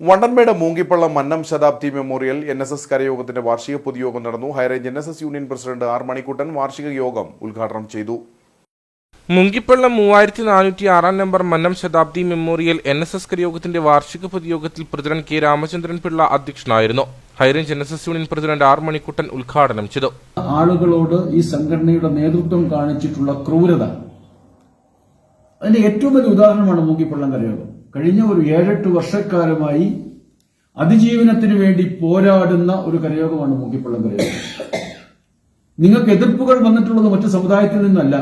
Vandanmedu Moonkippallam Mannam Shatabdi memorial N S S കരയോഗത്തിന്റെ വാർഷിക പൊതുയോഗം നടന്നു. High range N S S union president R Manikkuttan വാർഷിക യോഗം ഉദ്ഘാടനം ചെയ്തു. മുങ്കിപ്പള്ളം മൂവായിരത്തി നാനൂറ്റി ആറാം number Mannam Shatabdi memorial N S S കരയോഗത്തിന്റെ വാർഷിക പൊതുയോഗത്തിൽ പ്രസിഡന്റ് കെ രാമചന്ദ്രൻ പിള്ള അധ്യക്ഷനായിരുന്നു. High range N S S union president R Manikkuttan ഉദ്ഘാടനം ചെയ്തു. ആളുകളോട് ഈ സംഘടനയുടെ നേതൃത്വം കാണിച്ചിട്ടുള്ള ക്രൂരത. അതിന്റെ ഏറ്റവും വലിയ ഉദാഹരണമാണ് മൂങ്കിപ്പള്ളം കരയോഗം. കഴിഞ്ഞ ഒരു ഏഴെട്ട് വർഷക്കാലമായി അതിജീവനത്തിന് വേണ്ടി പോരാടുന്ന ഒരു കരയോഗമാണ് മൂക്കിപ്പള്ളം കരയോഗം. നിങ്ങൾക്ക് എതിർപ്പുകൾ വന്നിട്ടുള്ളത് മറ്റു സമുദായത്തിൽ നിന്നല്ല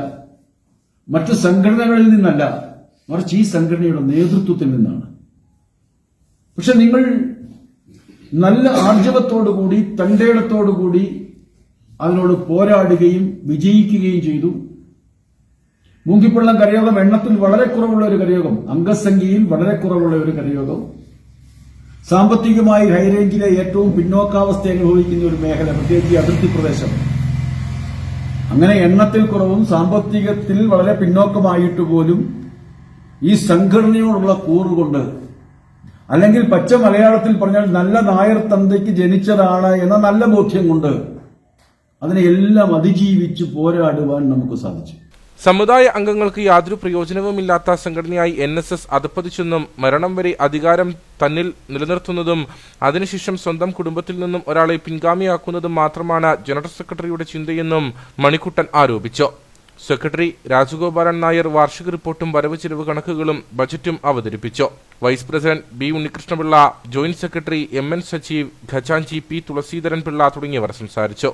മറ്റു സംഘടനകളിൽ നിന്നല്ല മറിച്ച് ഈ സംഘടനയുടെ നേതൃത്വത്തിൽ നിന്നാണ്. പക്ഷെ നിങ്ങൾ നല്ല ആർജവത്തോടുകൂടി തണ്ടേടത്തോടുകൂടി അതിനോട് പോരാടുകയും വിജയിക്കുകയും ചെയ്തു. മൂങ്കിപ്പള്ളം കരയോഗം എണ്ണത്തിൽ വളരെ കുറവുള്ള ഒരു കരയോഗം. അംഗസംഖ്യയിൽ വളരെ കുറവുള്ള ഒരു കരയോഗം. സാമ്പത്തികമായി ഹൈറേഞ്ചിലെ ഏറ്റവും പിന്നോക്കാവസ്ഥ അനുഭവിക്കുന്ന ഒരു മേഖല പ്രത്യേകിച്ച് അതിർത്തി പ്രദേശം. അങ്ങനെ എണ്ണത്തിൽ കുറവും സാമ്പത്തികത്തിൽ വളരെ പിന്നോക്കമായിട്ട് പോലും ഈ സംഘടനയോടുള്ള കൂറുകൊണ്ട് അല്ലെങ്കിൽ പച്ച മലയാളത്തിൽ പറഞ്ഞാൽ നല്ല നായർ തന്തയ്ക്ക് ജനിച്ചതാണ് എന്ന നല്ല ബോധ്യം കൊണ്ട് അതിനെ എല്ലാം അതിജീവിച്ച് പോരാടുവാൻ നമുക്ക് സാധിച്ചു. സമുദായ അംഗങ്ങൾക്ക് യാതൊരു പ്രയോജനവുമില്ലാത്ത സംഘടനയായി എൻ എസ് എസ് അധപ്പതിച്ചെന്നും മരണം വരെ അധികാരം തന്നിൽ നിലനിർത്തുന്നതും അതിനുശേഷം സ്വന്തം കുടുംബത്തിൽ നിന്നും ഒരാളെ പിൻഗാമിയാക്കുന്നതും മാത്രമാണ് ജനറൽ സെക്രട്ടറിയുടെ ചിന്തയെന്നും മണിക്കുട്ടൻ ആരോപിച്ചു. സെക്രട്ടറി രാജഗോപാലൻ നായർ വാർഷിക റിപ്പോർട്ടും വരവ് ചെലവ് കണക്കുകളും ബജറ്റും അവതരിപ്പിച്ചു. Vice president B Unnikrishnapillai joint secretary M N Sajeev ഖജാൻജി P Thulaseedharan Pillai തുടങ്ങിയവർ സംസാരിച്ചു.